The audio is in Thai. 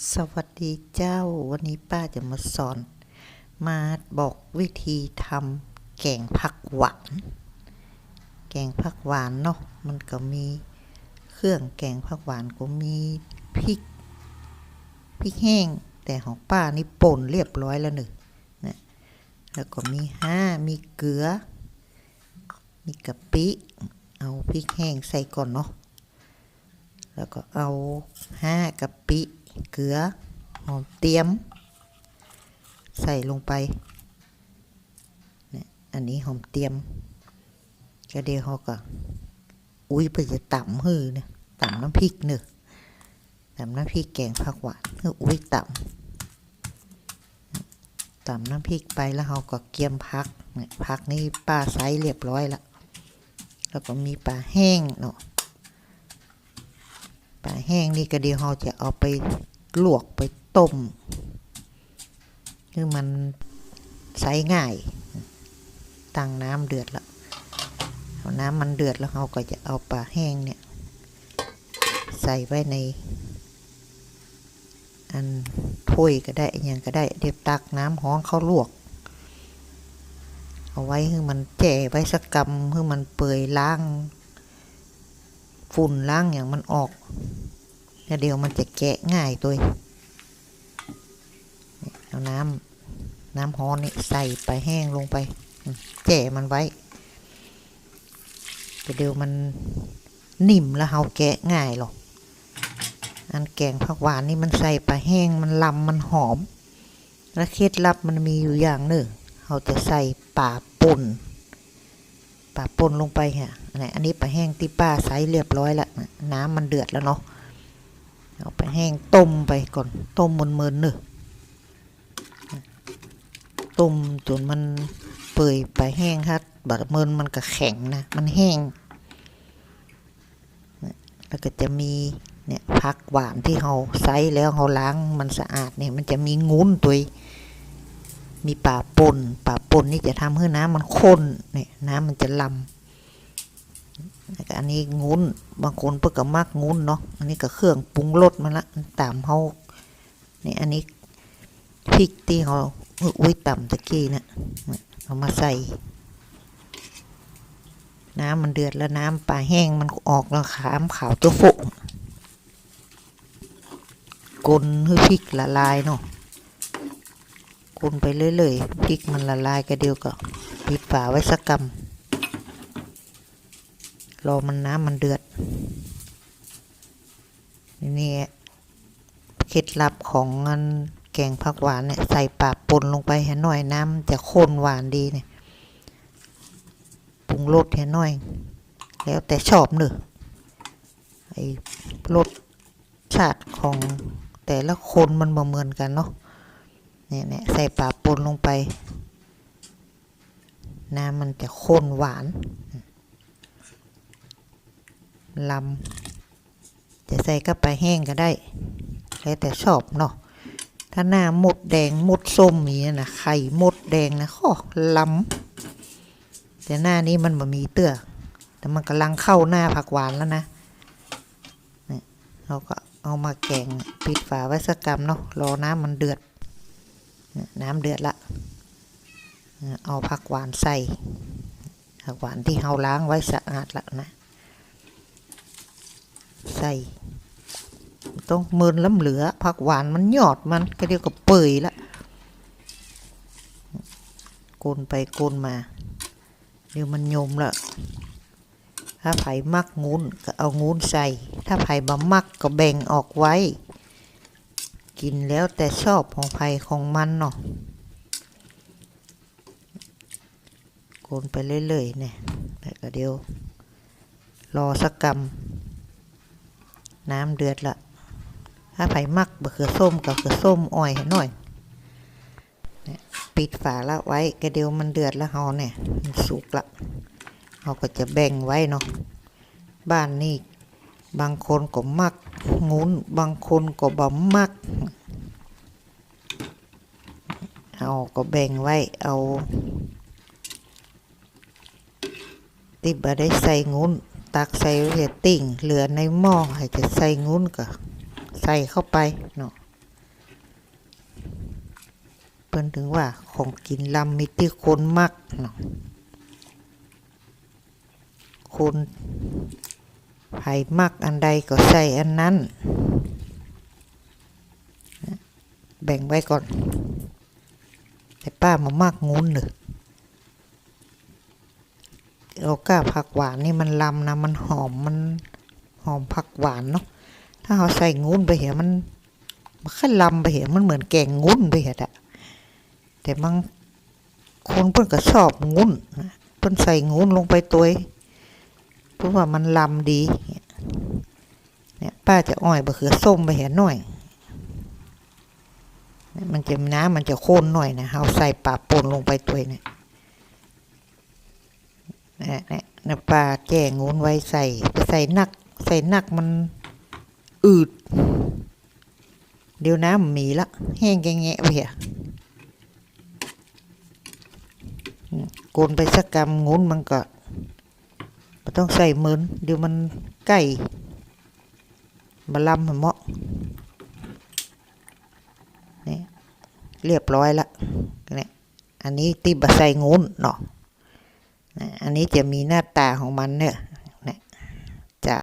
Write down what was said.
สวัสดีเจ้า วันนี้ป้าจะมาสอน มาบอกวิธีทำแกงผักหวาน แกงผักหวานเนาะ มันก็มีเครื่องแกงผักหวานก็มีพริก พริกแห้ง แต่ของป้านี่ป่นเรียบร้อยแล้วหนึ่งนะแล้วก็มีห้ามีเกลือ มีกะปิ เอาพริกแห้งใส่ก่อนเนาะ แล้วก็เอาห้ากะปิ เกลือ หอมเตียม ใส่ลงไปเนี่ยอันนี้หอมเตียมก็เดี๋ยวเขาก็อุ้ยไปจะต่ำหือเนี่ยต่ำน้ำพริกเนอะต่ำน้ำพริกแกงผักหวานเออุ้ยต่ำต่ำน้ำพริกไปแล้วเขาก็เกียมพักเนี่ยพักนี่ป้าไซส์เรียบร้อยละแล้วก็มีปลาแห้งเนาะ ห้งนี่ก็เดี๋ยวเราจะเอาไปลวกไปต้ม คือมันใช้ง่าย ตั้งน้ำเดือดแล้วเอาน้ำมันเดือดแล้วเราก็จะเอาปลาแห้งเนี่ย ใส่ไว้ใน อันถ้วยก็ได้อยังก็ได้เดี๋ยวตักน้ำห้องเข้าลวก เอาไว้ให้มันแจ่ไว้สักกำให้มันเปื่อยล้าง ฝุ่นล้างอย่างมันออก แล้วเดี๋ยวมันจะแกะง่ายตัวเอาน้ำน้ำฮ้อนนี่ใส่ไปแห้งลงไปแจ่มันไว้เดี๋ยวมันนิ่มแล้วเฮาแกะง่ายหรอกอันแกงผักหวานนี่มันใส่ไปแห้งมันลำมันหอม และเคล็ดลับมันมีอยู่อย่างหนึ่งเราจะใส่ป่าป่นป่าป่นลงไปฮะอันนี้อันนี้ปลาแห้งที่ป้าใส่เรียบร้อยแล้วนะน้ำมันเดือดแล้วเนาะ เอาไปแห้งต้มไปก่อน ต้มมันเมินๆเนอะต้มจนมันเปื่อยไปแห้งครับบัดเมินมันก็แข็งนะ มันแห้ง แล้วก็จะมีเนี่ยผักหวานที่เราใส่แล้วเราล้างมันสะอาดเนี่ยมันจะมีงุ้นตัวมีป่าปนป่าปนนี่จะทำให้น้ำมันข้นเนี่ยน้ำมันจะลำ แล้วก็อันนี้งุ้น บางคนเพื่อก็มักงุ้นเนาะ อันนี้ก็เครื่องปรุงรสมันละตามเขานี่อันนี้พริกที่เขาอุ้ยต่ำตะกี้เนี่ยเอามาใส่ น้ำมันเดือดแล้วน้ำปลาแห้งมันออกแล้วขามขาวตัวโฟกลนให้พริกละลายเนาะคนไปเรื่อยๆพริกมันละลายก็เดียวก็ปิดฝาไว้สักกำ รอมันน้ำมันเดือด นี่เคล็ดลับของงินแกงผักหวานเนี่ยใส่ปลาปนลงไปให้หน่อยน้ำจะข้นหวานดีเนี่ยปรุงรสให้หน่อย แล้วแต่ชอบเนอะไอ้รสชาติของแต่ละคนมันบ่เหมือนกันเนาะเนี่ยเนี่ยใส่ปลาปนลงไป น้ำมันจะข้นหวาน ลำจะใส่ก็ไปแห้งก็ได้แล้วแต่ชอบเนาะถ้าหน้าหมดแดงหมดส้มมีนะไข่หมดแดงนะข้อลำแต่หน้านี้มันบ่มีเตื้อแต่มันกำลังเข้าหน้าผักหวานแล้วนะเนี่เราก็เอามาแกงปิดฝาไว้สักกำเนาะรอน้ำมันเดือด น้ำเดือดละเอาผักหวานใส่ผักหวานที่เราล้างไว้สะอาดแล้วนะ ใส่ต้องมืนล้ำเหลือผักหวานมันหยอดมันก็เดียวกับเปื่อยละโกนไปโกนมา เดี๋ยวมันยมละถ้าไผ่มักงูนก็เอางูนใส่ ถ้าไผ่บะมักก็แบ่งออกไว้ กินแล้วแต่ชอบของไผ่ของมันเนาะโกนไปเรื่อยๆเนี่ยแล้วก็เดี๋ยว รอสักกำ น้ำเดือดละถ้าไผ่มักบะเขือส้มกับเขือส้มอ่อยหน่อยปิดฝาละไว้ก็เดียวมันเดือดแล้วเฮาเนี่ยมันสุกละเราก็จะแบ่งไว้เนาะบ้านนี่บางคนก็มักงุ้นบางคนก็บ่มักเอาก็แบ่งไว้เอาที่บ่ได้ใส่งุ้น ตักใส่เห็ดติ่ง เหลือในหม้อให้จะใส่งุ้นก็ใส่เข้าไปเนาะเพิ่นถึงว่าของกินลำมีที่คนมักเนาะคนไผ่มักอันใดก็ใส่อันนั้น แบ่งไว้ก่อน แต่ป้ามามากงุ้นเนาะ เราก้าผักหวานนี่มันลำนะมันหอมมันหอมผักหวานเนาะถ้าเราใส่งุ้นไปเหียมันมันขั้นลำไปเหียมันเหมือนแกงงุ้นไปเหียอะแต่บางคนเพิ่นก็ชอบงุ้นเพิ่นใส่งุ้นลงไปตัวเพราะว่ามันลำดีเนี่ยป้าจะอ้อยบะเขือส้มไปเหียหน่อยเนี่ยมันจะน้ำมันจะข้นหน่อยนะเอาใส่ปลาป่นลงไปตัวเนี่ย นี่ยนี่ยเนี่ยปลาแก่งูนไว้ใส่ใส่นัก ใส่นักมันอืด เดี๋ยวน้ำหมีละ แห้งแกงแงะไปเหียอืมโกนไปสักกำงูนมันก็บ่ต้องใส่เหมือนเดี๋ยวมันใกล้มาลำเหมาะนี่เรียบร้อยละเนี่ยอันนี้ตีบใส่งูนเนาะ อันนี้จะมีหน้าตาของมันเนี่ย